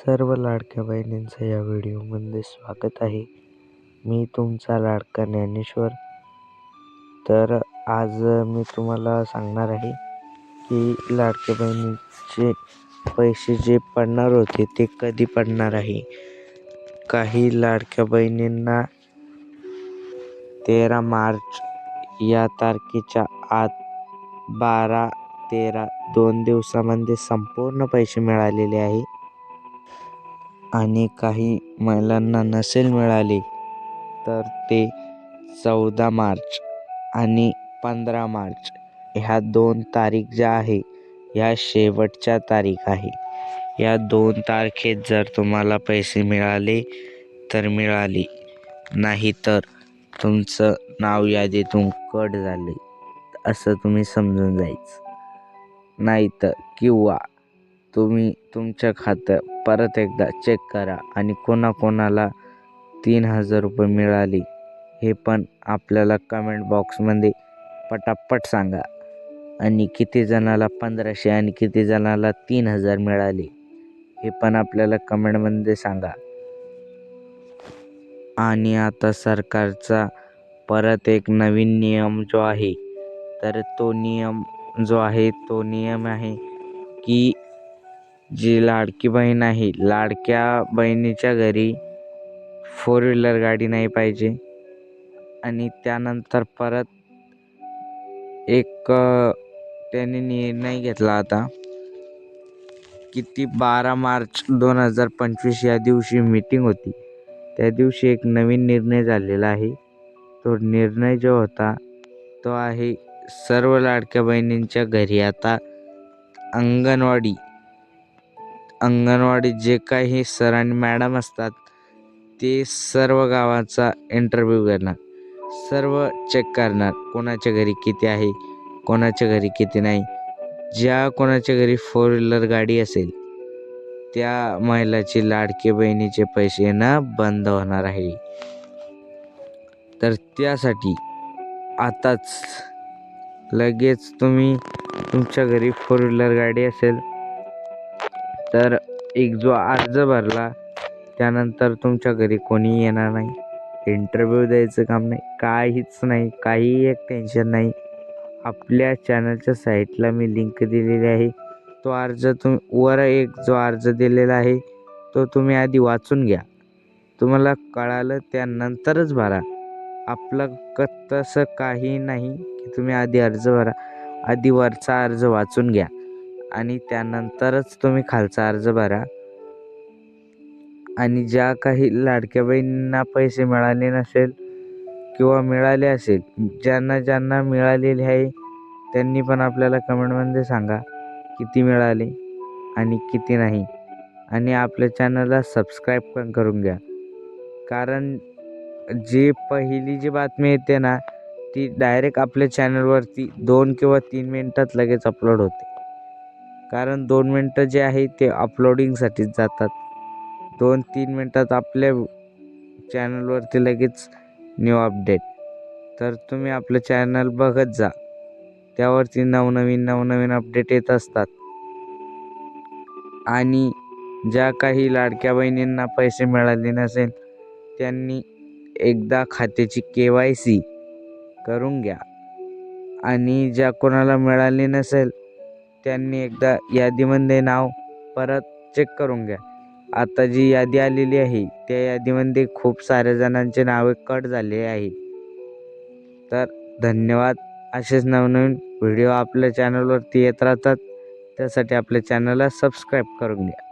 सर्व लाडक्या बहिणींचं या व्हिडिओमध्ये स्वागत आहे. मी तुमचा लाडका ज्ञानेश्वर. तर आज मी तुम्हाला सांगणार आहे की लाडक्या बहिणीचे पैसे जे पडणार होते ते कधी पडणार आहे. काही लाडक्या बहिणींना तेरा मार्च या तारखेच्या आत बारा तेरा दोन दिवसामध्ये संपूर्ण पैसे मिळालेले आहे. आणि काही महिलांना नसेल मिळाले तर ते चौदा मार्च आणि पंधरा मार्च ह्या दोन तारीख ज्या आहे ह्या शेवटच्या तारीख आहे. या दोन तारखेत जर तुम्हाला पैसे मिळाले तर मिळाले. नाही तर तुमचं नाव यादीतून कट झाले. असं तुम्ही समजून जायचं. नाही तर किंवा तुम्ही तुमचं खातं परत एकदा चेक करा आणि कोणाकोणाला तीन हजार रुपये मिळाले हे पण आपल्याला कमेंट बॉक्समध्ये पटापट सांगा. आणि किती जणाला पंधराशे आणि किती जणाला तीन हजार मिळाले हे पण आपल्याला कमेंटमध्ये सांगा. आणि आता सरकारचा परत एक नवीन नियम जो आहे तर तो नियम जो आहे तो नियम आहे की जी लाडकी बहीण आहे लाडक्या बहिणीच्या घरी फोर व्हीलर गाडी नाही पाहिजे. आणि त्यानंतर परत एक त्यांनी निर्णय घेतला होता किती बारा मार्च दोन हजार पंचवीस या दिवशी मीटिंग होती. त्या दिवशी एक नवीन निर्णय झालेला आहे. तो निर्णय जो होता तो आहे सर्व लाडक्या बहिणींच्या घरी आता अंगणवाडी अंगणवाडीत जे काही सर आणि मॅडम असतात ते सर्व गावाचा इंटरव्ह्यू करणार सर्व चेक करणार कोणाच्या घरी किती आहे कोणाच्या घरी किती नाही. ज्या कोणाच्या घरी फोर व्हीलर गाडी असेल त्या महिलाची लाडकी बहिणीचे पैसे येणं बंद होणार आहे. तर त्यासाठी आताच लगेच तुम्ही तुमच्या घरी फोर व्हीलर गाडी असेल तर एक जो अर्ज भरला त्यानंतर तुमच्या घरी कोणी येणार नाही. इंटरव्ह्यू द्यायचं काम नाही. काहीच नाही. काही एक टेन्शन नाही. आपल्या चॅनलच्या साईटला मी लिंक दिलेली आहे. तो अर्ज तुम वर एक जो अर्ज दिलेला आहे तो तुम्ही आधी वाचून घ्या. तुम्हाला कळालं त्यानंतरच भरा. आपलं क तसं काही नाही की तुम्ही आधी अर्ज भरा. आधी वरचा अर्ज वाचून घ्या. आणि त्यानंतरच तुम्ही खालचा अर्ज भरा. आणि ज्या काही लाडक्या बहिणींना पैसे मिळाले नसेल किंवा मिळाले असेल ज्यांना ज्यांना मिळालेले आहे त्यांनी पण आपल्याला कमेंटमध्ये सांगा किती मिळाले आणि किती नाही. आणि आपल्या चॅनलला सबस्क्राईब पण करून घ्या. कारण जी पहिली जी बातमी येते ना ती डायरेक्ट आपल्या चॅनलवरती दोन किंवा तीन मिनटात लगेच अपलोड होते. कारण दोन मिनटं जे आहे ते अपलोडिंगसाठीच जातात. दोन तीन मिनटात आपल्या चॅनलवरती लगेच न्यू अपडेट तर तुम्ही आपलं चॅनल बघत जा. त्यावरती नवनवीन नवनवीन अपडेट येत असतात. आणि ज्या काही लाडक्या बहिणींना पैसे मिळाले नसेल त्यांनी एकदा खात्याची के वाय सी करून घ्या. आणि ज्या कोणाला मिळाली नसेल त्यांनी एकदा यादीमध्ये नाव परत चेक करून घ्या. आता जी यादी आलेली आहे त्या यादीमध्ये खूप साऱ्या जणांचे नावे कट झाले आहे तर धन्यवाद. असेच नवनवीन व्हिडिओ आपल्या चॅनलवरती येत राहतात. त्यासाठी आपल्या चॅनलला सबस्क्राईब करून घ्या.